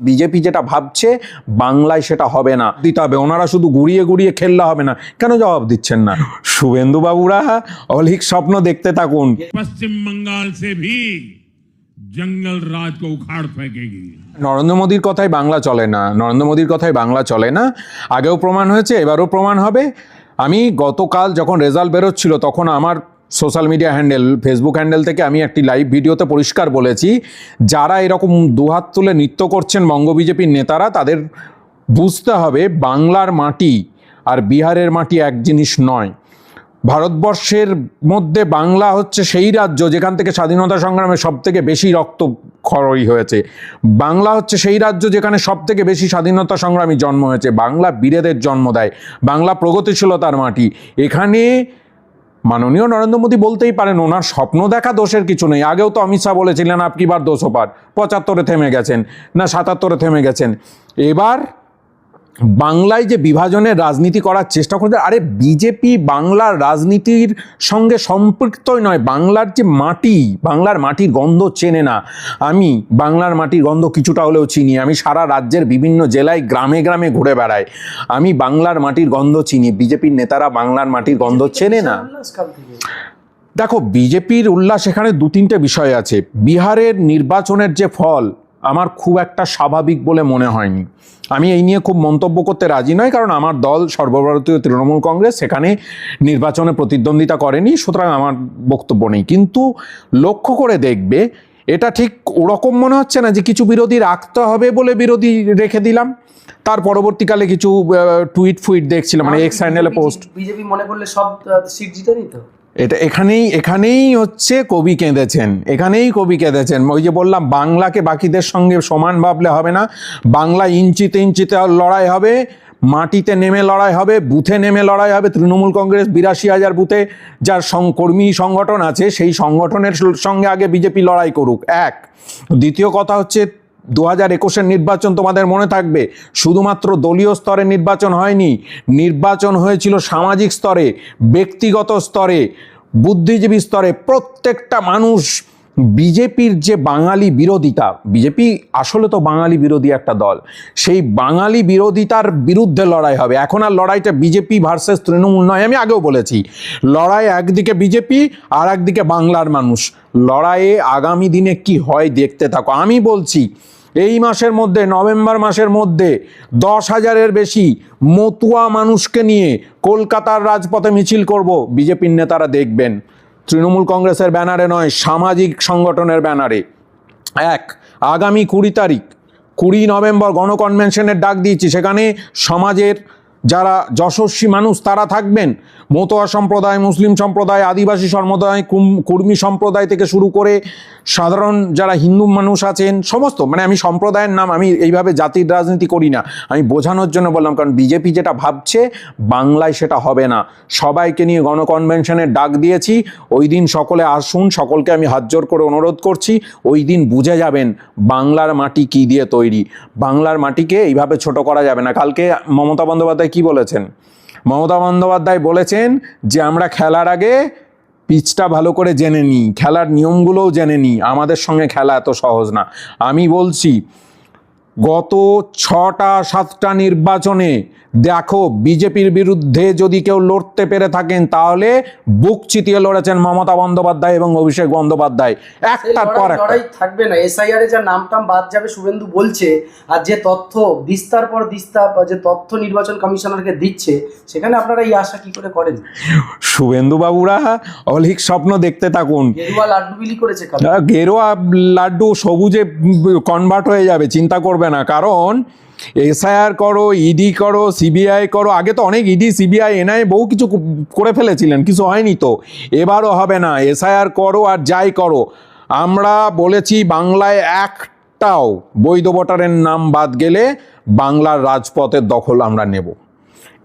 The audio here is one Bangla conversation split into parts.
বিজেপি যেটা ভাবছে বাংলায় সেটা হবে না। দিতে হবে। ওনারা শুধু গুড়িয়ে গুড়িয়ে খেললে হবে না। কেন জবাব দিচ্ছেন না? শুভেন্দু বাবুরা অলিক স্বপ্ন দেখতে থাকুন। পশ্চিমবঙ্গাল সে ভি জঙ্গল রাজ উখাড় ফেঁকে নরেন্দ্র মোদীর কথাই বাংলা চলে না। নরেন্দ্র মোদীর কথায় বাংলা চলে না। আগেও প্রমাণ হয়েছে এবারও প্রমাণ হবে। আমি গতকাল যখন রেজাল্ট বেরোচ্ছিল তখন আমার social media handle, Facebook handle থেকে আমি একটি লাইভ ভিডিওতে পরিষ্কার বলেছি, যারা এরকম দুহাত তুলে নৃত্য করছেন বঙ্গ বিজেপির নেতারা, তাদের বুঝতে হবে বাংলার মাটি আর বিহারের মাটি এক জিনিস নয়। ভারতবর্ষের মধ্যে বাংলা হচ্ছে সেই রাজ্য যেখান থেকে স্বাধীনতা সংগ্রামে সব থেকে বেশি রক্ত খরই হয়েছে। বাংলা হচ্ছে সেই রাজ্য যেখানে সব থেকে বেশি স্বাধীনতা সংগ্রামী জন্ম হয়েছে। বাংলা বীরেদের জন্ম দেয়, বাংলা প্রগতিশীলতার মাটি। এখানে মাননীয় নরেন্দ্র মোদী বলতেই পারেন, ওনার স্বপ্ন দেখা দোষের কিছু নেই। আগেও তো অমিত শাহ বলেছিলেন, আপনি বার দোষো পার পঁচাত্তরে থেমে গেছেন, না সাতাত্তরে থেমে গেছেন। এবার বাংলায় যে বিভাজনের রাজনীতি করার চেষ্টা করছে আরে বিজেপি বাংলার রাজনীতির সঙ্গে সম্পৃক্তই নয় বাংলার যে মাটি বাংলার মাটির গন্ধ চেনে না। আমি বাংলার মাটির গন্ধ কিছুটা হলেও চিনি আমি সারা রাজ্যের বিভিন্ন জেলায় গ্রামে গ্রামে ঘুরে বেড়াই। আমি বাংলার মাটির গন্ধ চিনি বিজেপির নেতারা বাংলার মাটির গন্ধ চেনে না। দেখো বিজেপির উল্লাস এখানে দু তিনটে বিষয় আছে। বিহারের নির্বাচনের যে ফল আমার খুব একটা স্বাভাবিক বলে মনে হয়নি। আমি এই নিয়ে খুব মন্তব্য করতে রাজি নয় কারণ আমার দল সর্বভারতীয় তৃণমূল কংগ্রেস সেখানে নির্বাচনে প্রতিদ্বন্দ্বিতা করেনি সুতরাং আমার বক্তব্য নেই। কিন্তু লক্ষ্য করে দেখবে এটা ঠিক ওরকম মনে হচ্ছে না যে কিছু বিরোধী রাখতে হবে বলে বিরোধী রেখে দিলাম। তার পরবর্তীকালে কিছু টুইট ফুইট দেখছিলাম মানে এক্স হ্যান্ডেলে পোস্ট বিজেপি মনে করলে সব সিট জিতে নিত? এটা এখানেই এখানেই হচ্ছে কবি কেঁদেছেন, এখানেই কবি কেঁদেছেন। ওই যে বললাম, বাংলাকে বাকিদের সঙ্গে সমান ভাবলে হবে না। বাংলা ইঞ্চিতে ইঞ্চিতে লড়াই হবে, মাটিতে নেমে লড়াই হবে, বুথে নেমে লড়াই হবে। তৃণমূল কংগ্রেস বিরাশি হাজার বুথে যার কর্মী সংগঠন আছে, সেই সংগঠনের সঙ্গে আগে বিজেপি লড়াই করুক, এক। দ্বিতীয় কথা হচ্ছে দু হাজার একুশের নির্বাচন তোমাদের মনে থাকবে? শুধুমাত্র দলীয় স্তরে নির্বাচন হয়নি। নির্বাচন হয়েছিল সামাজিক স্তরে, ব্যক্তিগত স্তরে, বুদ্ধিজীবী স্তরে। প্রত্যেকটা মানুষ বিজেপির যে বাঙালি বিরোধিতা, বিজেপি আসলে তো বাঙালি বিরোধী একটা দল, সেই বাঙালি বিরোধিতার বিরুদ্ধে লড়াই হবে। এখন আর লড়াইটা বিজেপি ভার্সেস তৃণমূল নয়, আমি আগেও বলেছি। লড়াই একদিকে বিজেপি আর একদিকে বাংলার মানুষ। লড়াইয়ে আগামী দিনে কি হয় দেখতে থাকো। আমি বলছি এই মাসের মধ্যে, নভেম্বর মাসের মধ্যে দশ হাজারের বেশি মতুয়া মানুষকে নিয়ে কলকাতার রাজপথে মিছিল করব। বিজেপির নেতারা দেখবেন। তৃণমূল কংগ্রেসের ব্যানারে নয়, সামাজিক সংগঠনের ব্যানারে। এক, আগামী কুড়ি তারিখ, কুড়ি নভেম্বর গণকনভেনশনের ডাক দিয়েছি। সেখানে সমাজের যারা যশস্বী মানুষ, তারা থাকবেন। মতোয়া সম্প্রদায়, মুসলিম সম্প্রদায়, আদিবাসী সম্প্রদায় কুর্মী সম্প্রদায় থেকে শুরু করে সাধারণ যারা হিন্দু মানুষ আছেন, সমস্ত মানে আমি সম্প্রদায়ের নাম, আমি এইভাবে জাতির রাজনীতি করি না। আমি বোঝানোর জন্য বললাম, কারণ বিজেপি যেটা ভাবছে, বাংলায় সেটা হবে না। সবাইকে নিয়ে গণকনভেনশনের ডাক দিয়েছি, ওই দিন সকলে আসুন, সকলকে আমি হাত জোর করে অনুরোধ করছি, ওই দিন বুঝে যাবেন বাংলার মাটি কি দিয়ে তৈরি। বাংলার মাটিকে এইভাবে ছোট করা যাবে না। কালকে মমতা বন্দ্যোপাধ্যায় কি বলেছেন? মমতা বন্দ্যোপাধ্যায় বলেছেন যে আমরা খেলার আগে পিচটা ভালো করে জেনে নিই, খেলার নিয়মগুলোও জেনে নিই। আমাদের সঙ্গে খেলা এত সহজ না। আমি বলছি গত ছটা সাতটা নির্বাচনে দেখো বিজেপির বিরুদ্ধে যদি কেউ লড়তে পেরে থাকেন তাহলে বুক চিতিয়ে লড়েছেন মমতা বন্দ্যোপাধ্যায় এবং অভিষেক বন্দ্যোপাধ্যায়। একটার পর লড়াই থাকবে না। এসআইআর এ যা নাম টাম বাদ যাবে শুভেন্দু বলছে আর যে তথ্য বিস্তার পর দিস্তা বা যে তথ্য নির্বাচন কমিশনারকে দিচ্ছে সেখানে আপনারা এই আশা কি করে করেন? শুভেন্দু বাবুরা অলিক স্বপ্ন দেখতে থাকুন। গেরুয়া লাড্ডু বিলি করেছে গেরুয়া লাড্ডু সবুজে কনভার্ট হয়ে যাবে চিন্তা করবে না। কারণ এসআইআর করো ইডি করো সিবিআই করো, আগে তো অনেক ইডি সিবিআই এনআই বহু কিছু করে ফেলেছিলেন, কিছু হয়নি তো। এবারও হবে না, এসআইআর করো আর যাই করো। আমরা বলেছি বাংলায় একটাও বৈধ ভোটারের নাম বাদ গেলে বাংলার রাজপথের দখল আমরা নেব।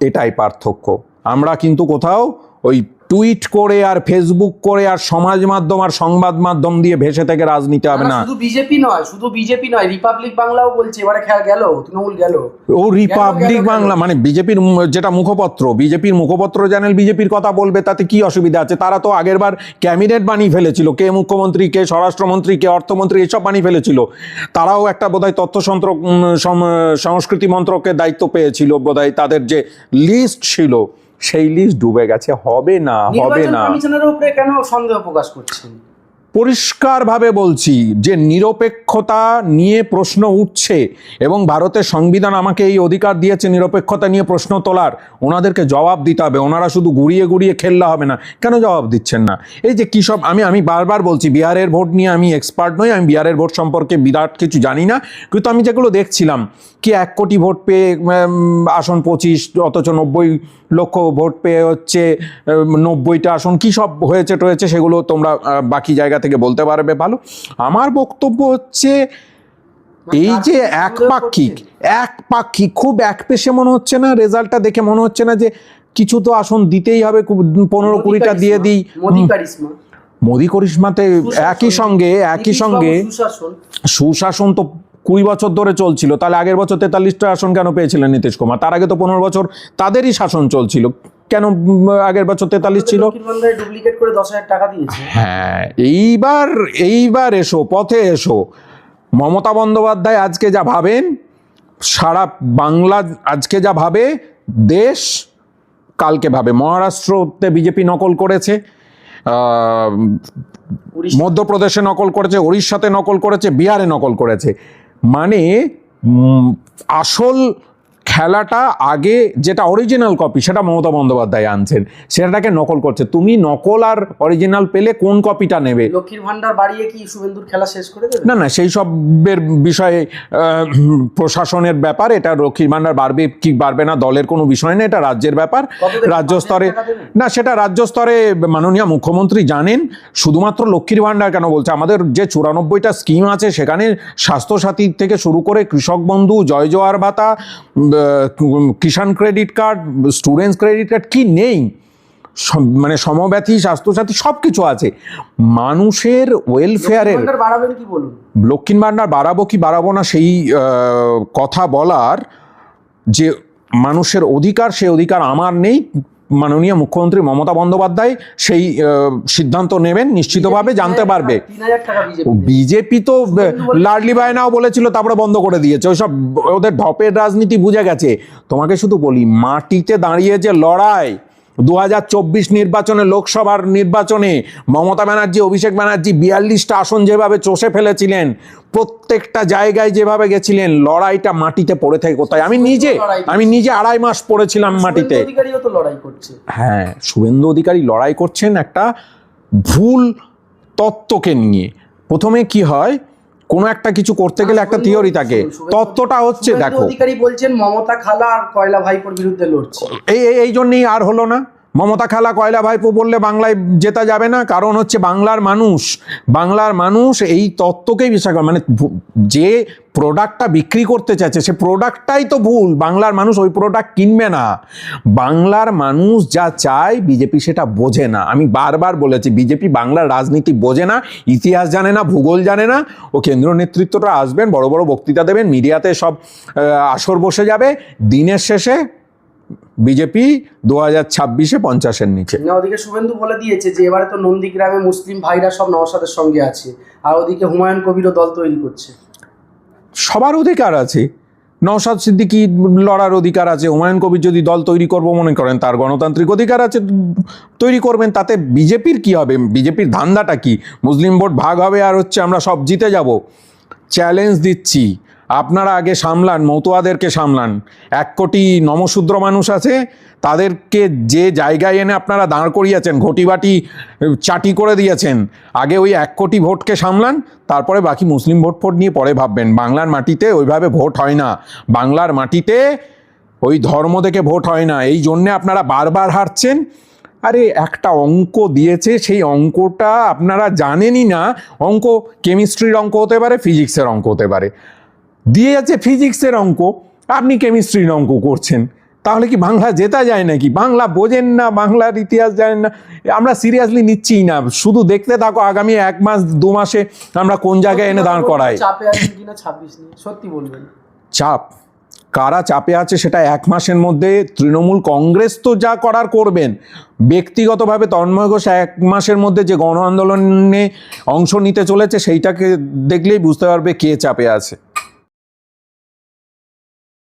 এটাই পার্থক্য। আমরা কিন্তু কোথাও ওই টুইট করে আর ফেসবুক করে আর সমাজ মাধ্যম আর সংবাদ মাধ্যম দিয়ে ভেসে থেকে রাজনীতি হবে না, শুধু বিজেপি নয় শুধু বিজেপি নয় রিপাবলিক বাংলাও বলছে এবারে খেলা গেল তৃণমূল গেল। ও রিপাবলিক। বাংলা মানে বিজেপির যেটা মুখপত্র বিজেপির মুখপত্র চ্যানেল বিজেপির কথা বলবে তাতে কি অসুবিধা আছে? তারা তো আগেরবার ক্যাবিনেট বানিয়ে ফেলেছিল কে মুখ্যমন্ত্রী কে স্বরাষ্ট্রমন্ত্রী কে অর্থমন্ত্রী এসব বানিয়ে ফেলেছিল। তারাও একটা বোধহয় তথ্য সংস্কৃতি মন্ত্রকের দায়িত্ব পেয়েছিল বোধহয় তাদের যে লিস্ট ছিল সেই লিস্ট ডুবে গেছে হবে না হবে না। কমিশনের উপরে কেন সন্দেহ প্রকাশ করছেন পরিষ্কারভাবে বলছি যে নিরপেক্ষতা নিয়ে প্রশ্ন উঠছে এবং ভারতের সংবিধান আমাকে এই অধিকার দিয়েছে নিরপেক্ষতা নিয়ে প্রশ্ন তোলার। ওনাদেরকে জবাব দিতে হবে ওনারা শুধু গুড়িয়ে গুড়িয়ে খেললে হবে না। কেন জবাব দিচ্ছেন না? এই যে কী সব আমি আমি বারবার বলছি বিহারের ভোট নিয়ে আমি এক্সপার্ট নই আমি বিহারের ভোট সম্পর্কে বিরাট কিছু জানি না। কিন্তু আমি যেগুলো দেখছিলাম কি এক কোটি ভোট পেয়ে আসন পঁচিশ অথচ নব্বই লক্ষ ভোট পেয়ে হচ্ছে নব্বইটা আসন কী সব হয়েছে টয়েছে সেগুলো তোমরা বাকি জায়গা থেকে বলতে পারবে ভালো। আমার বক্তব্য হচ্ছে এই যে একপাক্ষিক একপাক্ষিক খুব এক পেশে মনে হচ্ছে না রেজাল্টটা দেখে মনে হচ্ছে না যে কিছু তো আসন দিতেই হবে পনেরো কুড়িটা দিয়ে দিই। মোদি কারিশমা। করিশ্মাতে একই সঙ্গে একই সঙ্গে সুশাসন তো কুড়ি বছর ধরে চলছিল তাহলে আগের বছর তেতাল্লিশটা আসন কেন পেয়েছিলেন নীতিশ কুমার? তার আগে তো পনেরো বছর তাদেরই শাসন চলছিল। কেন আগের বছর তেতাল্লিশ ছিল? হ্যাঁ এইবার এইবার এসো পথে এসো। মমতা বন্দ্যোপাধ্যায় আজকে যা ভাবেন সারা বাংলা আজকে যা ভাবে দেশ কালকে ভাবে। মহারাষ্ট্রতে বিজেপি নকল করেছে মধ্যপ্রদেশে নকল করেছে উড়িষ্যাতে নকল করেছে বিহারে নকল করেছে। মানে আসল খেলাটা আগে যেটা অরিজিনাল কপি সেটা মমতা বন্দ্যোপাধ্যায় আনছেন। সেটাকে নকল করছে। তুমি নকল আর অরিজিনাল পেলে কোন কপিটা নেবে? লক্ষ্মীর ভান্ডার বাড়িয়ে কি শুভেন্দুর খেলা শেষ করে দেবে? না না সেই সবের বিষয়ে প্রশাসনের ব্যাপার এটা লক্ষ্মীর ভান্ডার বাড়বে কি বাড়বে না দলের কোনো বিষয় না এটা রাজ্যের ব্যাপার। রাজ্য স্তরে? না সেটা রাজ্য স্তরে মাননীয় মুখ্যমন্ত্রী জানেন শুধুমাত্র লক্ষ্মীর ভান্ডার কেন বলছে? আমাদের যে চুরানব্বইটা স্কিম আছে সেখানে স্বাস্থ্যসাথী থেকে শুরু করে কৃষক বন্ধু জয় জোয়ার ভাতা Kisan credit card students credit card কি নেই? মানে সমব্যথী স্বাস্থ্যসাথী সব কিছু আছে। মানুষের ওয়েলফেয়ারের বাড়াবেন কি বলুন? লক্ষ্মীর ভাণ্ডার বাড়াবো কি বাড়াবো না সেই কথা বলার যে মানুষের অধিকার সে অধিকার আমার নেই মাননীয় মুখ্যমন্ত্রী মমতা বন্দ্যোপাধ্যায় সেই সিদ্ধান্ত নেবেন নিশ্চিতভাবে জানতে পারবে। বিজেপি তো লাডলি বায়নাও বলেছিল তারপরে বন্ধ করে দিয়েছে। ওইসব ওদের ঢপের রাজনীতি বুঝে গেছে। তোমাকে শুধু বলি মাটিতে দাঁড়িয়ে যে লড়াই দু হাজার চব্বিশ নির্বাচনে লোকসভার নির্বাচনে মমতা ব্যানার্জি অভিষেক ব্যানার্জি বিয়াল্লিশটা আসন যেভাবে চষে ফেলেছিলেন প্রত্যেকটা জায়গায় যেভাবে গেছিলেন লড়াইটা মাটিতে পড়ে থাকে কোথায়? আমি নিজে আমি নিজে আড়াই মাস পড়েছিলাম মাটিতে। হ্যাঁ শুভেন্দু অধিকারী লড়াই করছেন একটা ভুল তত্ত্বকে নিয়ে। প্রথমে কি হয়? কোনো একটা কিছু করতে গেলে একটা থিওরি থাকে। তত্ত্বটা হচ্ছে দেখো। অধিকারী বলছেন মমতা খালা আর কয়লা ভাইপোর বিরুদ্ধে লড়ছে। এই এই- এই জন্যই আর হলো না। মমতা খালা কয়লা ভাইপো বললে বাংলায় জেতা যাবে না, কারণ হচ্ছে বাংলার মানুষ বাংলার মানুষ এই তত্ত্বকেই বিশ্বাস করে মানে যে প্রোডাক্টটা বিক্রি করতে চাইছে, সে প্রোডাক্টটাই তো ভুল, বাংলার মানুষ ওই প্রোডাক্ট কিনবে না। বাংলার মানুষ যা চায় বিজেপি সেটা বোঝে না। আমি বারবার বলেছি বিজেপি বাংলার রাজনীতি বোঝে না, ইতিহাস জানে না, ভূগোল জানে না, ও কেন্দ্রীয় নেতৃত্বটা আসবেন, বড় বড় বক্তৃতা দেবেন, মিডিয়াতে সব আসর বসে যাবে, দিনের শেষে বিজেপি দু হাজার ছাব্বিশে পঞ্চাশের নিচে। না ওদিকে শুভেন্দু বলে দিয়েছে যে এবারে তো নন্দীগ্রামে মুসলিম ভাইরা সব নওশাদের সঙ্গে আছে আর ওদিকে হুমায়ুন কবিরও দল তৈরি করছে। সবার অধিকার আছে। নওশাদ সিদ্দিকি লড়ার অধিকার আছে হুমায়ুন কবির যদি দল তৈরি করব মনে করেন তার গণতান্ত্রিক অধিকার আছে তৈরি করবেন তাতে বিজেপির কি হবে? বিজেপির ধান্দাটা কি? মুসলিম ভোট ভাগ হবে আর হচ্ছে আমরা সব জিতে যাব। চ্যালেঞ্জ দিচ্ছি। আপনারা আগে সামলান, মতুয়াদেরকে সামলান। এক কোটি নমশূদ্র মানুষ আছে, তাদেরকে যে জায়গায় এনে আপনারা দাঁড় করিয়েছেন, ঘটিবাটি চাটি করে দিয়েছেন, আগে ওই এক কোটি ভোটকে সামলান, তারপরে বাকি মুসলিম ভোট ফোট নিয়ে পরে ভাববেন। বাংলার মাটিতে ওইভাবে ভোট হয় না। বাংলার মাটিতে ওই ধর্ম থেকে ভোট হয় না। এই জন্যে আপনারা বারবার হারছেন। আরে, একটা অঙ্ক দিয়েছে, সেই অঙ্কটা আপনারা জানেনই না। অঙ্ক, কেমিস্ট্রির অঙ্ক হতে পারে, ফিজিক্সের অঙ্ক হতে পারে। দিয়ে যাচ্ছে ফিজিক্সের অঙ্ক আপনি কেমিস্ট্রির অঙ্ক করছেন। তাহলে কি বাংলা জেতা যায় নাকি? বাংলা বোঝেন না বাংলার ইতিহাস জানেন না। আমরা সিরিয়াসলি নিচ্ছিই না শুধু দেখতে থাকো আগামী এক মাস দু মাসে আমরা কোন জায়গায় এনে দাঁড় করাই। চাপে সত্যি বলবেন। চাপ? কারা চাপে আছে সেটা এক মাসের মধ্যে তৃণমূল কংগ্রেস তো যা করার করবেন। ব্যক্তিগতভাবে তন্ময় ঘোষ এক মাসের মধ্যে যে গণ আন্দোলনে অংশ নিতে চলেছে সেইটাকে দেখলেই বুঝতে পারবে কে চাপে আছে।